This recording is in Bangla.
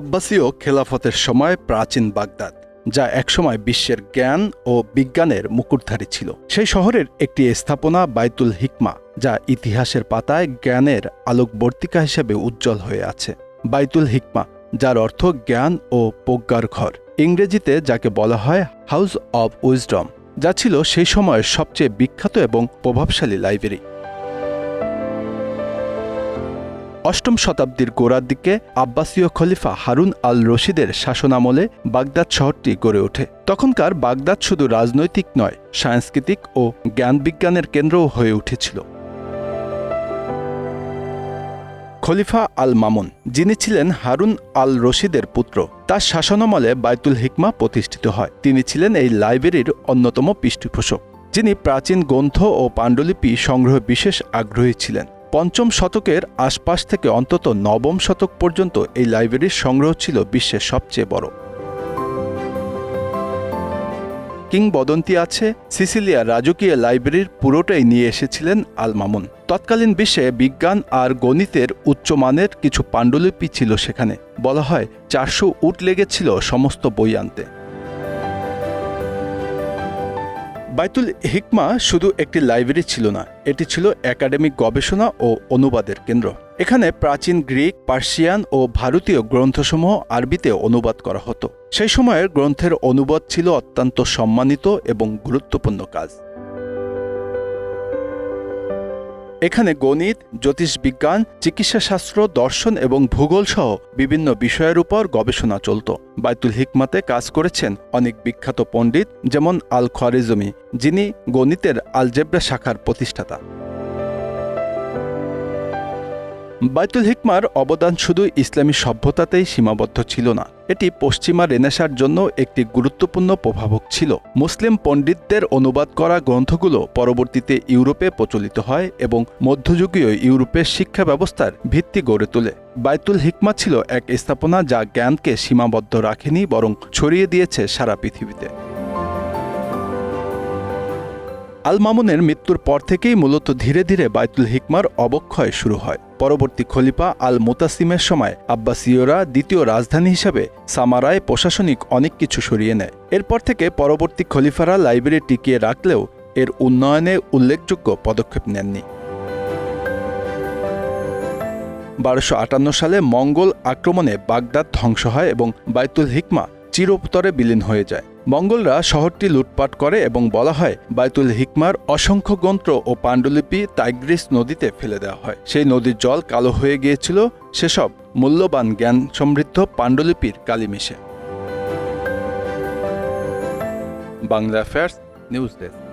আব্বাসীয় খেলাফতের সময় প্রাচীন বাগদাদ, যা একসময় বিশ্বের জ্ঞান ও বিজ্ঞানের মুকুটধারী ছিল। সেই শহরের একটি স্থাপনা বাইতুল হিকমা, যা ইতিহাসের পাতায় জ্ঞানের আলোকবর্তিকা হিসেবে উজ্জ্বল হয়ে আছে। বাইতুল হিকমা, যার অর্থ জ্ঞান ও প্রজ্ঞার ঘর। ইংরেজিতে যাকে বলা হয় হাউস অব উইজডম, যা ছিল সেই সময়ের সবচেয়ে বিখ্যাত এবং প্রভাবশালী লাইব্রেরি। অষ্টম শতাব্দীর গোড়ার দিকে আব্বাসীয় খলিফা হারুন আল রশিদের শাসনামলে বাগদাদ শহরটি গড়ে ওঠে। তখনকার বাগদাদ শুধু রাজনৈতিক নয়, সাংস্কৃতিক ও জ্ঞান বিজ্ঞানের কেন্দ্রও হয়ে উঠেছিল। খলিফা আল মামুন যিনি ছিলেন হারুন আল রশিদের পুত্র, তার শাসনামলে বাইতুল হিকমা প্রতিষ্ঠিত হয়। তিনি ছিলেন এই লাইব্রেরির অন্যতম পৃষ্ঠপোষক, যিনি প্রাচীন গ্রন্থ ও পাণ্ডুলিপি সংগ্রহে বিশেষ আগ্রহী ছিলেন। পঞ্চম শতকের আশপাশ থেকে অন্তত নবম শতক পর্যন্ত এই লাইব্রেরির সংগ্রহ ছিল বিশ্বের সবচেয়ে বড়। কিংবদন্তি আছে সিসিলিয়া রাজকীয় লাইব্রেরির পুরোটাই নিয়ে এসেছিলেন আলমামুন তৎকালীন বিশ্বে বিজ্ঞান আর গণিতের উচ্চমানের কিছু পাণ্ডুলিপি ছিল সেখানে। বলা হয় চারশো উট লেগেছিল সমস্ত বই আনতে। বাইতুল হিকমা শুধু একটি লাইব্রেরি ছিল না, এটি ছিল একাডেমিক গবেষণা ও অনুবাদের কেন্দ্র। এখানে প্রাচীন গ্রিক, পার্সিয়ান ও ভারতীয় গ্রন্থসমূহ আরবিতে অনুবাদ করা হতো। সেই সময়ের গ্রন্থের অনুবাদ ছিল অত্যন্ত সম্মানিত এবং গুরুত্বপূর্ণ কাজ। এখানে গণিত, জ্যোতিষবিজ্ঞান, চিকিৎসাশাস্ত্র, দর্শন এবং ভূগোল সহ বিভিন্ন বিষয়ের উপর গবেষণা চলত। বাইতুল হিকমাতে কাজ করেছেন অনেক বিখ্যাত পণ্ডিত, যেমন আল খোয়ারিজমি যিনি গণিতের আলজেব্রা শাখার প্রতিষ্ঠাতা। বাইতুল হিকমার অবদান শুধু ইসলামী সভ্যতাতেই সীমাবদ্ধ ছিল না, এটি পশ্চিমা রেনেসার জন্য একটি গুরুত্বপূর্ণ প্রভাবক ছিল। মুসলিম পণ্ডিতদের অনুবাদ করা গ্রন্থগুলো পরবর্তীতে ইউরোপে প্রচলিত হয় এবং মধ্যযুগীয় ইউরোপের শিক্ষা ব্যবস্থার ভিত্তি গড়ে তোলে। বাইতুল হিকমা ছিল এক স্থাপনা যা জ্ঞানকে সীমাবদ্ধ রাখেনি, বরং ছড়িয়ে দিয়েছে সারা পৃথিবীতে। আল মামুনের মৃত্যুর পর থেকেই মূলত ধীরে ধীরে বাইতুল হিকমার অবক্ষয় শুরু হয়। পরবর্তী খলিফা আল মুতাসিমের সময় আব্বাসীয়রা দ্বিতীয় রাজধানী হিসাবে সামারায় প্রশাসনিক অনেক কিছু সরিয়ে নেয়। এরপর থেকে পরবর্তী খলিফারা লাইব্রেরি টিকিয়ে রাখলেও এর উন্নয়নে উল্লেখযোগ্য পদক্ষেপ নেননি। বারোশো আটান্ন সালে মঙ্গল আক্রমণে বাগদাদ ধ্বংস হয় এবং বাইতুল হিকমা চিরতরে বিলীন হয়ে যায়। মঙ্গলরা শহরটি লুটপাট করে এবং বলা হয় বায়তুল হিকমার অসংখ্য গ্রন্থ ও পাণ্ডুলিপি টাইগ্রিস নদীতে ফেলে দেওয়া হয়। সেই নদীর জল কালো হয়ে গিয়েছিল, সেসব মূল্যবান জ্ঞান সমৃদ্ধ পাণ্ডুলিপির কালিমিশে বাংলা অ্যাফেয়ার্স, নিউজ ডেস্ক।